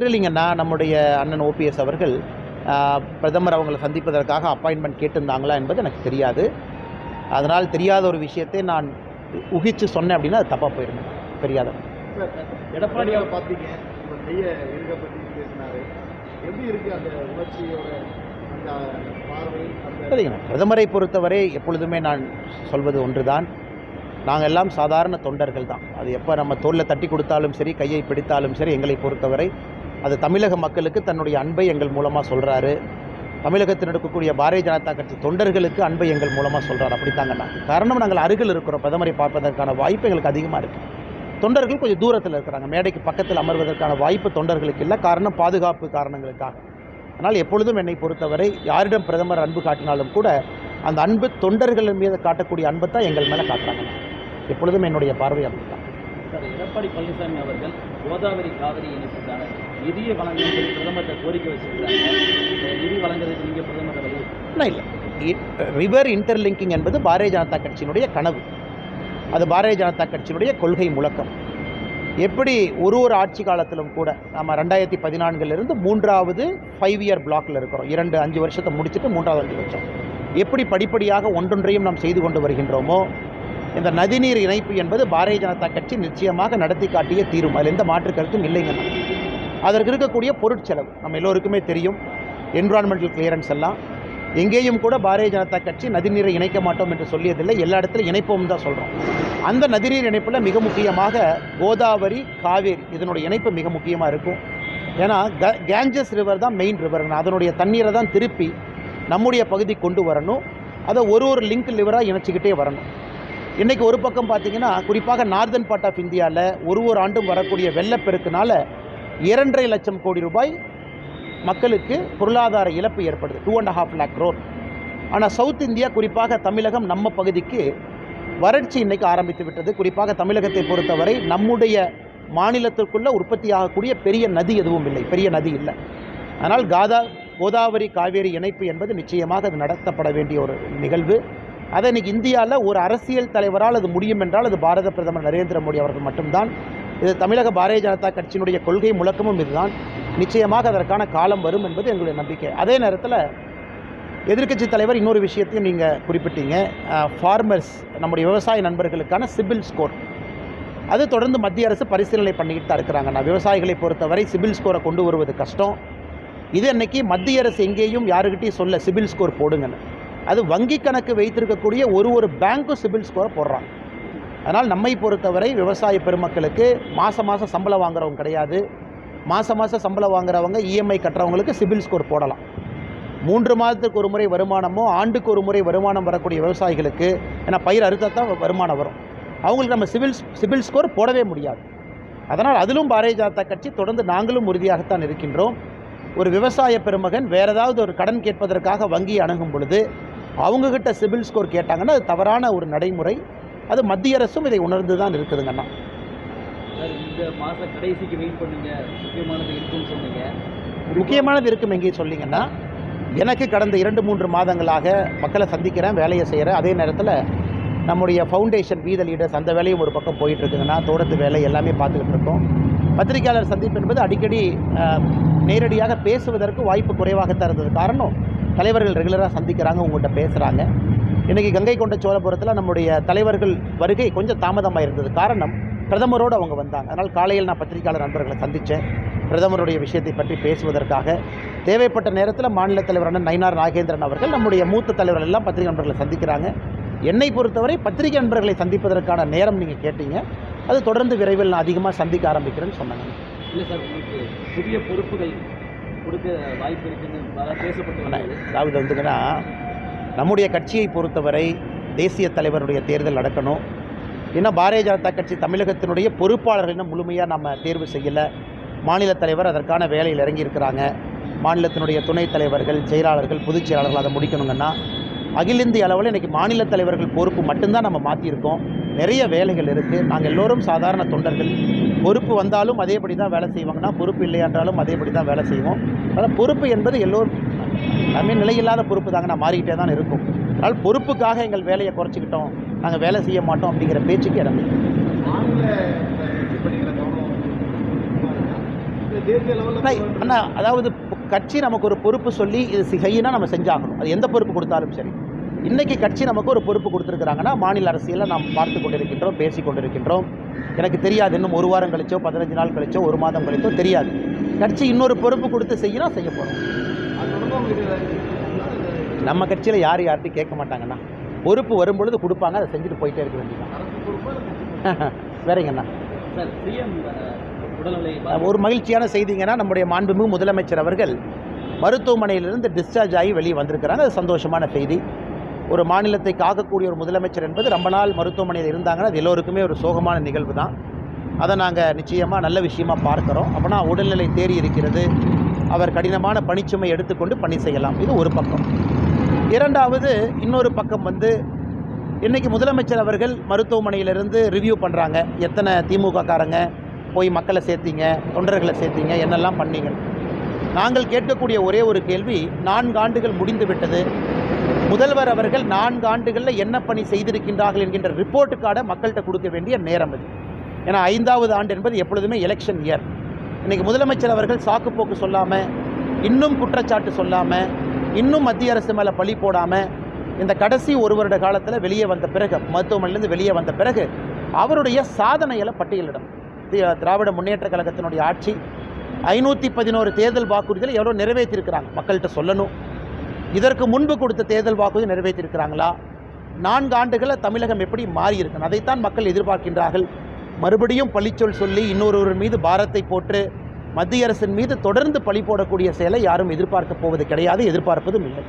தெரியலிங்கன்னா நம்முடைய அண்ணன் ஓபிஎஸ் அவர்கள் பிரதமர் அவங்களை சந்திப்பதற்காக அப்பாயின்மெண்ட் கேட்டிருந்தாங்களா என்பது எனக்கு தெரியாது. அதனால் தெரியாத ஒரு விஷயத்தை நான் உகிச்சு சொன்னேன் அப்படின்னா அது தப்பாக போயிடும். தெரியாத. எடப்பாடியாவை பார்த்தீங்க. இப்போ கையை இருக்க பற்றி பேசினாரு. எப்படி இருக்கு அந்த உணர்ச்சியோட அந்த பார்வை அந்த சரிங்க பிரதமரை பொறுத்தவரை எப்பொழுதுமே நான் சொல்வது ஒன்றுதான். நாங்கள் எல்லாம் சாதாரண தொண்டர்கள் தான். அது எப்போ நம்ம தோளில் தட்டி கொடுத்தாலும் சரி கையை பிடித்தாலும் சரி எங்களை பொறுத்தவரை அது தமிழக மக்களுக்கு தன்னுடைய அன்பை எங்கள் மூலமாக சொல்கிறாரு தமிழகத்தில் இருக்கக்கூடிய பாரதிய ஜனதா கட்சி தொண்டர்களுக்கு அன்பை எங்கள் மூலமாக சொல்கிறார் அப்படித்தாங்கண்ணா நான் காரணம் நாங்கள் அருகில் இருக்கிறோம். பிரதமரை பார்ப்பதற்கான வாய்ப்பு எங்களுக்கு அதிகமாக இருக்குது தொண்டர்கள் கொஞ்சம் தூரத்தில் இருக்கிறாங்க. மேடைக்கு பக்கத்தில் அமர்வதற்கான வாய்ப்பு தொண்டர்களுக்கு இல்லை. காரணம் பாதுகாப்பு காரணங்களுக்காக. ஆனால் எப்பொழுதும் என்னை பொறுத்தவரை யாரிடம் பிரதமர் அன்பு காட்டினாலும் கூட அந்த அன்பு தொண்டர்கள் மீது காட்டக்கூடிய அன்பை தான் எங்கள் மேலே காட்டுறாங்க. எப்பொழுதும் என்னுடைய பார்வை அப்படி சார் எடப்பாடி பழனிசாமி அவர்கள் கோதாவரி காவிரி இணைப்புக்கான நிதியை வழங்குவதற்கு பிரதமர்கிட்ட கோரிக்கை வச்சிருக்கிறாங்க. நிதி வழங்குறதுக்கு நீங்கள் பிரதமர் இல்லை இல்லை. ரிவர் இன்டர்லிங்கிங் என்பது பாரதிய ஜனதா கட்சியினுடைய கனவு. அது பாரதிய ஜனதா கட்சியினுடைய கொள்கை முழக்கம். எப்படி ஒரு ஒரு ஆட்சி காலத்திலும் கூட நம்ம ரெண்டாயிரத்தி பதினான்கிலிருந்து மூன்றாவது ஃபைவ் இயர் பிளாக்கில் இருக்கிறோம். இரண்டு அஞ்சு வருஷத்தை முடிச்சுட்டு மூன்றாவது அஞ்சு வருஷம். எப்படி படிப்படியாக ஒன்றொன்றையும் நாம் செய்து கொண்டு வருகின்றோமோ இந்த நதிநீர் இணைப்பு என்பது பாரதிய ஜனதா கட்சி நிச்சயமாக நடத்தி காட்டிய தீரும். அதில் எந்த மாற்று கருத்தும் இல்லைங்க. அதற்கு இருக்கக்கூடிய பொருட்செலவு நம்ம எல்லோருக்குமே தெரியும். என்விரான்மெண்டல் கிளியரன்ஸ் எல்லாம். எங்கேயும் கூட பாரதிய ஜனதா கட்சி நதிநீரை இணைக்க மாட்டோம் என்று சொல்லியதில்லை. எல்லா இடத்துலையும் இணைப்போம் தான் சொல்கிறோம் அந்த நதிநீர் இணைப்பில் மிக முக்கியமாக கோதாவரி காவேரி இதனுடைய இணைப்பு மிக முக்கியமாக இருக்கும். ஏன்னா க கேஞ்சஸ் ரிவர் தான் மெயின் ரிவர் அதனுடைய தண்ணீரை தான் திருப்பி நம்முடைய பகுதி கொண்டு வரணும். அதை ஒரு ஒரு லிங்க் லிவராக இணைச்சிக்கிட்டே வரணும். இன்றைக்கி ஒரு பக்கம் பார்த்திங்கன்னா குறிப்பாக நார்தன் பார்ட் ஆஃப் இந்தியாவில் ஒரு ஒரு ஆண்டும் வரக்கூடிய வெள்ளப்பெருக்குனால இரண்டரை லட்சம் கோடி ரூபாய் மக்களுக்கு பொருளாதார இழப்பு ஏற்படுது. டூ அண்ட் ஹாஃப் லேக் ரோட் ஆனால் சவுத் இந்தியா குறிப்பாக தமிழகம் நம்ம பகுதிக்கு வறட்சி இன்றைக்கு ஆரம்பித்து விட்டது. குறிப்பாக தமிழகத்தை பொறுத்தவரை நம்முடைய மாநிலத்திற்குள்ளே உற்பத்தி ஆகக்கூடிய பெரிய நதி எதுவும் இல்லை. பெரிய நதி இல்லை. அதனால் காதா கோதாவரி காவேரி இணைப்பு என்பது நிச்சயமாக அது நடத்தப்பட வேண்டிய ஒரு நிகழ்வு. அதை இன்றைக்கி இந்தியாவில் ஒரு அரசியல் தலைவரால் அது முடியும் என்றால் அது பாரத பிரதமர் நரேந்திர மோடி அவர்கள் மட்டும்தான். இது தமிழக பாரதிய ஜனதா கட்சியினுடைய கொள்கை முழக்கமும் இதுதான். நிச்சயமாக அதற்கான காலம் வரும் என்பது எங்களுடைய நம்பிக்கை. அதே நேரத்தில் எதிர்க்கட்சி தலைவர் இன்னொரு விஷயத்தையும் நீங்கள் குறிப்பிட்டீங்க. ஃபார்மர்ஸ் நம்முடைய விவசாய நண்பர்களுக்கான சிபில் ஸ்கோர். அது தொடர்ந்து மத்திய அரசு பரிசீலனை பண்ணிக்கிட்டு தான் இருக்கிறாங்க. நான் விவசாயிகளை பொறுத்தவரை சிபில் ஸ்கோரை கொண்டு வருவது கஷ்டம். இது அன்னைக்கு மத்திய அரசு எங்கேயும் யாருக்கிட்டையும் சொல்ல சிபில் ஸ்கோர் போடுங்கன்னு. அது வங்கி கணக்கு வைத்திருக்கக்கூடிய ஒரு ஒரு பேங்க்கும் சிபில் ஸ்கோரை போடுறாங்க அதனால் நம்மை பொறுத்தவரை விவசாய பெருமக்களுக்கு மாதம் மாதம் சம்பளம் வாங்குறவங்க கிடையாது. மாதம் மாதம் சம்பளம் வாங்குறவங்க இஎம்ஐ கட்டுறவங்களுக்கு சிபில் ஸ்கோர் போடலாம். மூன்று மாதத்துக்கு ஒரு முறை வருமானமோ ஆண்டுக்கு ஒரு முறை வருமானம் வரக்கூடிய விவசாயிகளுக்கு ஏன்னா பயிர் அறுத்தா தான் வருமானம் வரும். அவங்களுக்கு நம்ம சிவில் சிபில் ஸ்கோர் போடவே முடியாது. அதனால் அதிலும் பாரதிய ஜனதா கட்சி தொடர்ந்து நாங்களும் உறுதியாகத்தான் இருக்கின்றோம். ஒரு விவசாய பெருமகன் வேறு ஏதாவது ஒரு கடன் கேட்பதற்காக வங்கியை அணுகும் பொழுது அவங்கக்கிட்ட சிபில் ஸ்கோர் கேட்டாங்கன்னா அது தவறான ஒரு நடைமுறை. அது மத்திய அரசும் இதை உணர்ந்து தான் இருக்குதுங்கண்ணா சார் இந்த மாத கடைசிக்கு வெயிட் பண்ணுங்க. முக்கியமானது இருக்குன்னு சொன்னீங்க. முக்கியமானது இருக்கும் எங்கே சொல்லிங்கன்னா எனக்கு கடந்த இரண்டு மூன்று மாதங்களாக மக்களை சந்திக்கிறேன் வேலையை செய்கிறேன் அதே நேரத்தில் நம்முடைய ஃபவுண்டேஷன் வீத லீடர்ஸ் அந்த வேலையும் ஒரு பக்கம் போயிட்டு இருக்குங்கன்னா தோட்டத்து வேலை எல்லாமே பார்த்துக்கிட்டு இருக்கோம். பத்திரிகையாளர் சந்திப்பு என்பது அடிக்கடி நேரடியாக பேசுவதற்கு வாய்ப்பு குறைவாகத்தான் இருந்தது. காரணம் தலைவர்கள் ரெகுலராக சந்திக்கிறாங்க உங்கள்கிட்ட பேசுகிறாங்க இன்றைக்கி கங்கை கொண்ட சோழபுரத்தில் நம்முடைய தலைவர்கள் வருகை கொஞ்சம் தாமதமாக இருந்தது. காரணம் பிரதமரோடு அவங்க வந்தாங்க. அதனால் காலையில் நான் பத்திரிகையாளர் நண்பர்களை சந்தித்தேன் பிரதமருடைய விஷயத்தை பற்றி பேசுவதற்காக. தேவைப்பட்ட நேரத்தில் மாநில தலைவரான நயினார் நாகேந்திரன் அவர்கள் நம்முடைய மூத்த தலைவர்கள் எல்லாம் பத்திரிகை நண்பர்களை சந்திக்கிறாங்க. என்னை பொறுத்தவரை பத்திரிகை நண்பர்களை சந்திப்பதற்கான நேரம் நீங்கள் கேட்டீங்க. அது தொடர்ந்து விரைவில் நான் அதிகமாக சந்திக்க ஆரம்பிக்கிறேன்னு சொன்னாங்க இல்லை சார் உங்களுக்கு புதிய பொறுப்புகள் கொடுக்க வாய்ப்பு இருக்குன்னு பேசப்பட்டு அதாவது வந்துங்கன்னா நம்முடைய கட்சியை பொறுத்தவரை தேசிய தலைவருடைய தேர்தல் நடக்கணும். இன்னும் பாரதிய ஜனதா கட்சி தமிழகத்தினுடைய பொறுப்பாளர்கள் இன்னும் முழுமையாக நம்ம தேர்வு செய்யலை. மாநில தலைவர் அதற்கான வேலையில் இறங்கியிருக்கிறாங்க. மாநிலத்தினுடைய துணைத் தலைவர்கள் செயலாளர்கள் பொதுச் செயலாளர்கள் அதை முடிக்கணுங்கன்னா அகில இந்திய அளவில் இன்றைக்கி மாநில தலைவர்கள் பொறுப்பு மட்டும்தான் நம்ம மாற்றியிருக்கோம் நிறைய வேலைகள் இருக்குது நாங்கள் எல்லோரும் சாதாரண தொண்டர்கள். பொறுப்பு வந்தாலும் அதேபடி தான் வேலை செய்வாங்கன்னா பொறுப்பு இல்லை என்றாலும் அதேபடி தான் வேலை செய்வோம். அதனால் பொறுப்பு என்பது எல்லோரும் எல்லாமே நிலையில்லாத பொறுப்பு தாங்க. நான் மாறிக்கிட்டே தான் இருக்கும். அதனால் பொறுப்புக்காக எங்கள் வேலையை குறைச்சிக்கிட்டோம். நாங்கள் வேலை செய்ய மாட்டோம் அப்படிங்கிற பேச்சுக்கு இடம் அண்ணா, அதாவது கட்சி நமக்கு ஒரு பொறுப்பு சொல்லி இது செய்யினா நம்ம செஞ்சாகணும். அது எந்த பொறுப்பு கொடுத்தாலும் சரி. இன்றைக்கி கட்சி நமக்கு ஒரு பொறுப்பு கொடுத்துருக்குறாங்கன்னா மாநில அரசியலில் நாம் பார்த்து கொண்டிருக்கின்றோம் பேசி கொண்டிருக்கின்றோம். எனக்கு தெரியாது இன்னும் ஒரு வாரம் கழிச்சோ பதினஞ்சு நாள் கழிச்சோ ஒரு மாதம் கழிச்சோ தெரியாது. கட்சி இன்னொரு பொறுப்பு கொடுத்து செய்யினா செய்ய போகிறோம் நம்ம கட்சியில் யார் யார்கிட்டையும் கேட்க மாட்டாங்கண்ணா பொறுப்பு வரும்பொழுது கொடுப்பாங்க அதை செஞ்சுட்டு போயிட்டே இருக்க வேண்டியதான் வேறங்கண்ணா? ஒரு மகிழ்ச்சியான செய்திங்கன்னா நம்முடைய மாண்புமிகு முதலமைச்சர் அவர்கள் மருத்துவமனையிலிருந்து டிஸ்சார்ஜ் ஆகி வெளியே வந்திருக்கிறாங்க. அது சந்தோஷமான செய்தி. ஒரு மாநிலத்தை காக்கக்கூடிய ஒரு முதலமைச்சர் என்பது ரொம்ப நாள் மருத்துவமனையில் இருந்தாங்கன்னா அது எல்லோருக்குமே ஒரு சோகமான நிகழ்வு தான். அதை நாங்கள் நிச்சயமாக நல்ல விஷயமா பார்க்குறோம். அப்போனா உடல்நிலை தேறி இருக்கிறது. அவர் கடினமான பணிச்சுமை எடுத்துக்கொண்டு பணி செய்யலாம். இது ஒரு பக்கம். இரண்டாவது இன்னொரு பக்கம் வந்து இன்றைக்கி முதலமைச்சர் அவர்கள் மருத்துவமனையிலிருந்து ரிவ்யூ பண்ணுறாங்க எத்தனை திமுக காரங்க போய் மக்களை சேர்த்தீங்க தொண்டர்களை சேர்த்தீங்க என்னெல்லாம் பண்ணீங்க நாங்கள் கேட்கக்கூடிய ஒரே ஒரு கேள்வி நான்கு ஆண்டுகள் முடிந்து விட்டது. முதல்வர் அவர்கள் நான்கு ஆண்டுகளில் என்ன பணி செய்திருக்கின்றார்கள் என்கின்ற ரிப்போர்ட் கார்டை மக்கள்கிட்ட கொடுக்க வேண்டிய நேரம் இது ஏன்னா ஐந்தாவது ஆண்டு என்பது எப்பொழுதுமே எலெக்ஷன் இயர் இன்றைக்கி முதலமைச்சர் அவர்கள் சாக்குப்போக்கு சொல்லாமல் இன்னும் குற்றச்சாட்டு சொல்லாமல் இன்னும் மத்திய அரசு மேலே பழி போடாமல் இந்த கடைசி ஒரு வருட காலத்தில் வெளியே வந்த பிறகு மருத்துவமனையிலேருந்து வெளியே வந்த பிறகு அவருடைய சாதனைகளை பட்டியலிடும். தி- திராவிட முன்னேற்ற கழகத்தினுடைய ஆட்சி ஐநூற்றி பதினோரு தேர்தல் வாக்குறுதிகளை எவ்வளோ நிறைவேற்றியிருக்கிறாங்க மக்கள்கிட்ட சொல்லணும். இதற்கு முன்பு கொடுத்த தேர்தல் வாக்குறுதி நிறைவேற்றியிருக்கிறாங்களா நான்கு ஆண்டுகளில் தமிழகம் எப்படி மாறி அதைத்தான் மக்கள் எதிர்பார்க்கின்றார்கள். மறுபடியும் பழிச்சொல் சொல்லி இன்னொருவர் மீது பாரத்தை போட்டு மத்திய அரசின் மீது தொடர்ந்து பழி போடக்கூடிய செயலை யாரும் எதிர்பார்க்க போவது கிடையாது எதிர்பார்ப்பதும் இல்லை.